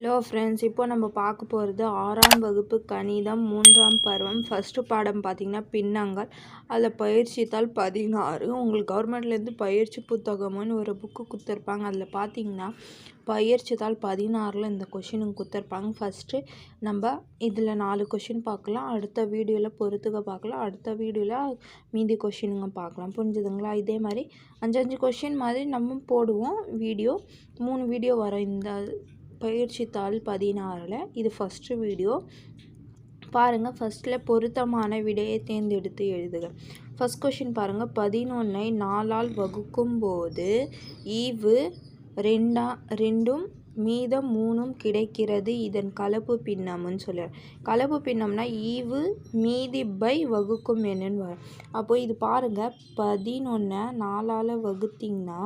Hello friends இப்போ நம்ம பார்க்க போகிறது ஆறாம் வகுப்பு கணிதம் மூன்றாம் பருவம். ஃபஸ்ட்டு பாடம் பார்த்திங்கன்னா பின்னங்கள். அதில் பயிற்சித்தாள் பதினாறு. உங்களுக்கு கவர்மெண்ட்லேருந்து பயிற்சி புத்தகம்னு ஒரு புக்கு கொடுத்துருப்பாங்க. அதில் பார்த்தீங்கன்னா பயிற்சித்தாள் பதினாறில் இந்த கொஷினுங்க கொடுத்துருப்பாங்க. ஃபஸ்ட்டு நம்ம இதில் நாலு கொஷின் பார்க்கலாம். அடுத்த வீடியோவில் பொறுத்துக்க பார்க்கலாம். அடுத்த வீடியோவில் மீதி கொஷினுங்க பார்க்கலாம். புரிஞ்சுதுங்களா? இதே மாதிரி அஞ்சு அஞ்சு கொஷின் மாதிரி நம்ம போடுவோம். வீடியோ மூணு வீடியோ வரும் இந்த பயிற்சி தாள் பதினாறில் இது ஃபஸ்ட்டு வீடியோ பாருங்கள் ஃபஸ்ட்டில் பொருத்தமான விடையை தேர்ந்தெடுத்து எழுதுக. ஃபஸ்ட் கொஷின் பாருங்கள் பதினொன்றை நாலால் வகுக்கும் போது ஈவு ரெண்டா ரெண்டும் மீதம் மூணும் கிடைக்கிறது. இதன் கலப்பு பின்னம்னு சொல்லுவார் கலப்பு பின்னம்னா ஈவு மீதி பை வகுக்கும் என்னன்னு வரும். அப்போது இது பாருங்கள் பதினொன்று நாலால் வகுத்திங்கன்னா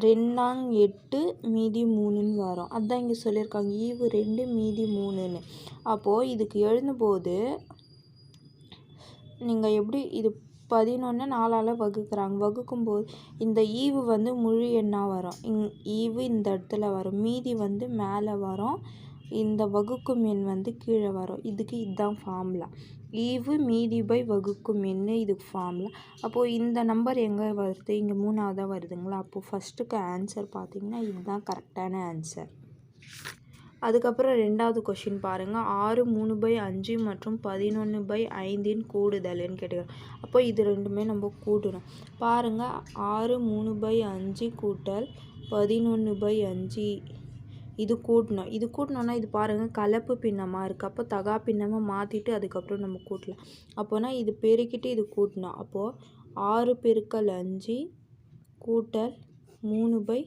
ரெண்டாங் எட்டு மீதி மூணுன்னு வரும். அதுதான் இங்கே சொல்லியிருக்காங்க. ஈவு ரெண்டு மீதி மூணுன்னு. அப்போது இதுக்கு எழுதும்போது நீங்கள் எப்படி இது பதினொன்று நாலால் வகுக்கிறாங்க. வகுக்கும்போது இந்த ஈவு வந்து முழு எண்ணாக வரும். இங் ஈவு இந்த இடத்துல வரும். மீதி வந்து மேலே வரும். இந்த வகுக்கும் எண் வந்து கீழே வரும். இதுக்கு இதுதான் ஃபார்முலா ஈவு மீதி பை வகுக்கும் எண் இதுக்கு ஃபார்முலா அப்போது இந்த நம்பர் எங்கே வருது? இங்கே மூணாவதாக வருதுங்களா? அப்போது ஃபஸ்ட்டுக்கு ஆன்சர் பார்த்தீங்கன்னா இதுதான் கரெக்டான ஆன்சர் அதுக்கப்புறம் ரெண்டாவது கொஷின் பாருங்கள் ஆறு மூணு பை அஞ்சு மற்றும் பதினொன்று பை ஐந்தின் கூடுதல்னு கேட்டுக்கிறோம் அப்போ இது ரெண்டுமே நம்ம கூட்டணும். பாருங்கள் ஆறு மூணு பை அஞ்சு கூட்டல் பதினொன்று பை அஞ்சு. இது கூட்டணும். இது கூட்டினோன்னா இது பாருங்கள் கலப்பு பின்னமாக இருக்குது அப்போ தகா பின்னமாக மாற்றிட்டு அதுக்கப்புறம் நம்ம கூட்டலாம். அப்போனா இது பெருக்கிட்டு இது கூட்டணும். அப்போது ஆறு பெருக்கல் அஞ்சு கூட்டல் மூணு பை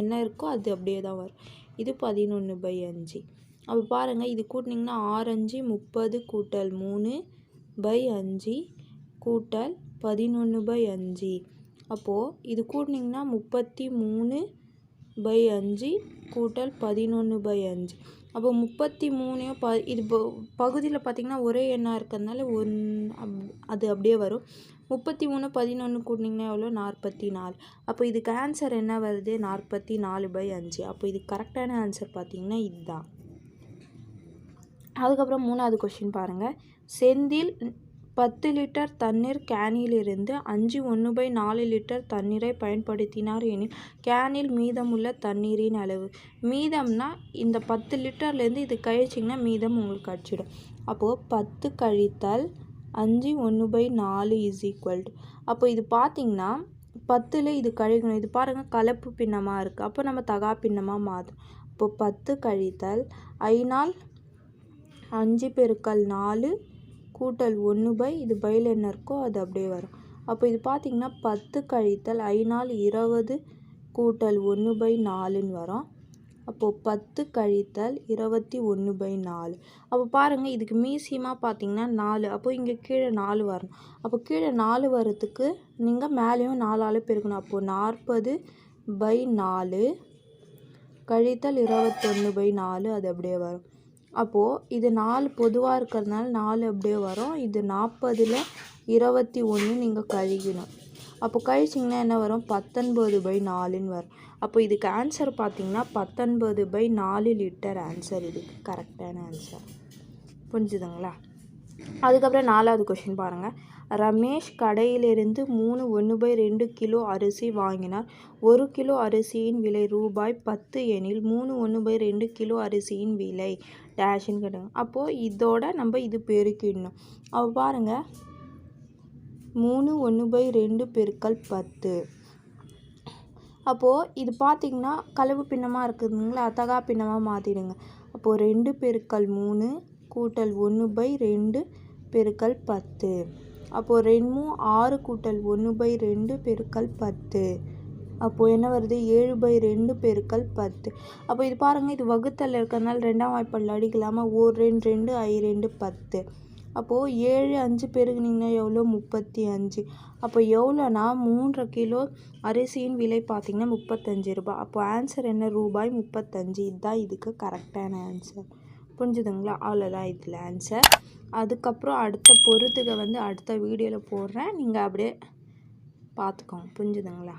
என்ன இருக்கோ அது அப்படியே தான் வரும். இது பதினொன்று பை அஞ்சு. அப்போ பாருங்கள் இது கூட்டினிங்கன்னா ஆறஞ்சு முப்பது கூட்டல் மூணு பை அஞ்சு கூட்டல் பதினொன்று பை அஞ்சு. அப்போது இது கூட்டினிங்கன்னா முப்பத்தி மூணு பை அஞ்சு கூட்டல் பதினொன்று பை அஞ்சு. அப்போ முப்பத்தி மூணையும் ப இது பகுதியில் பார்த்திங்கன்னா ஒரே எண்ணாக இருக்கிறதுனால ஒன் அப் அது அப்படியே வரும். முப்பத்தி மூணு பதினொன்று கூட்டினீங்கன்னா எவ்வளோ? நாற்பத்தி நாலு அப்போ இதுக்கு ஆன்சர் என்ன வருது? நாற்பத்தி நாலு பை அஞ்சு. அப்போ இது கரெக்டான ஆன்சர் பார்த்திங்கன்னா இதுதான். அதுக்கப்புறம் மூணாவது கொஷின் பாருங்கள் செந்தில் பத்து லிட்டர் தண்ணீர் கேனிலிருந்து அஞ்சு ஒன்று பை நாலு லிட்டர் தண்ணீரை பயன்படுத்தினார் எனில் கேனில் மீதமுள்ள தண்ணீரின் அளவு. மீதம்னா இந்த பத்து லிட்டர்லேருந்து இது கழிச்சிங்கன்னா மீதம் உங்களுக்கு அடிச்சிடும் அப்போது பத்து கழித்தல் அஞ்சு ஒன்று பை நாலு இஸ் ஈக்குவல் டு அப்போ இது பார்த்திங்கன்னா பத்தில் இது கழிக்கணும். இது பாருங்கள் கலப்பு பின்னமாக இருக்குது அப்போ நம்ம தகா பின்னமாக மாற்றும் இப்போ பத்து கழித்தல் ஐநாள் அஞ்சு பெருக்கல் நாலு கூட்டல் ஒன்று பை இது பையில் என்ன இருக்கோ அது அப்படியே வரும். அப்போ இது பார்த்திங்கன்னா பத்து கழித்தல் ஐநாள் இருபது கூட்டல் ஒன்று பை நாலுன்னு வரும். அப்போது பத்து கழித்தல் இருபத்தி ஒன்று பை நாலு. அப்போ பாருங்கள் இதுக்கு மீசியமாக பார்த்தீங்கன்னா நாலு. அப்போ இங்கே கீழே நாலு வரணும். அப்போ கீழே நாலு வரத்துக்கு நீங்கள் மேலேயும் நாலால் பெருக்கணும். அப்போது நாற்பது பை நாலு கழித்தல் இருபத்தொன்று பை நாலு அது அப்படியே வரும். அப்போது இது நாலு பொதுவாக இருக்கிறதுனால நாலு அப்படியே வரும். இது நாற்பதில் இருபத்தி ஒன்று நீங்கள் கழிக்கணும். அப்போ கழிச்சிங்கன்னா என்ன வரும்? பத்தொன்பது பை நாலுன்னு வரும். அப்போ இதுக்கு ஆன்சர் பார்த்தீங்கன்னா பத்தொன்பது பை நாலு லிட்டர் ஆன்சர் இதுக்கு கரெக்டான ஆன்சர் புரிஞ்சுதுங்களா? அதுக்கப்புறம் நாலாவது கொஷின் பாருங்கள் ரமேஷ் கடையிலிருந்து மூணு ஒன்று பை ரெண்டு கிலோ அரிசி வாங்கினார். ஒரு கிலோ அரிசியின் விலை ரூபாய் பத்து எனில் மூணு ஒன்று பை ரெண்டு கிலோ அரிசியின் விலை. டேஷின்னு கேட்டாங்க அப்போது இதோட நம்ம இது பெருக்கிடணும். அப்போ பாருங்கள் மூணு ஒன்று பை ரெண்டு பெருக்கல் பத்து. அப்போது இது பார்த்திங்கன்னா கலவு பின்னமாக இருக்குதுங்களா? தகா பின்னமாக மாற்றிடுங்க அப்போது ரெண்டு பெருக்கல் மூணு கூட்டல் ஒன்று பை ரெண்டு பெருக்கல் பத்து. அப்போது ரெண்டும் ஆறு கூட்டல் ஒன்று பை ரெண்டு பெருக்கல் பத்து. அப்போது என்ன வருது? ஏழு பை ரெண்டு பெருக்கல் பத்து. அப்போ இது பாருங்கள் இது வகுத்தல் இருக்கிறதுனால ரெண்டாம் வாய்ப்பாடில் அடிக்கலாமா? ஓர் ரெண்டு ரெண்டு ஐ ரெண்டு பத்து. அப்போது ஏழு அஞ்சு பெருகுனிங்கன்னா எவ்வளோ? முப்பத்தி அஞ்சு. அப்போ எவ்வளோனா? மூன்றரை கிலோ அரிசியின் விலை பார்த்திங்கன்னா முப்பத்தஞ்சு ரூபாய். அப்போ ஆன்சர் என்ன? ரூபாய் முப்பத்தஞ்சு. இதுதான் இதுக்கு கரெக்டான ஆன்சர் புரிஞ்சுதுங்களா? அவ்வளோதான் இதில் ஆன்சர் அதுக்கப்புறம் அடுத்த பொறுத்துக வந்து அடுத்த வீடியோவில் போடுறேன். நீங்கள் அப்படியே பார்த்துக்கோங்க. புரிஞ்சுதுங்களா?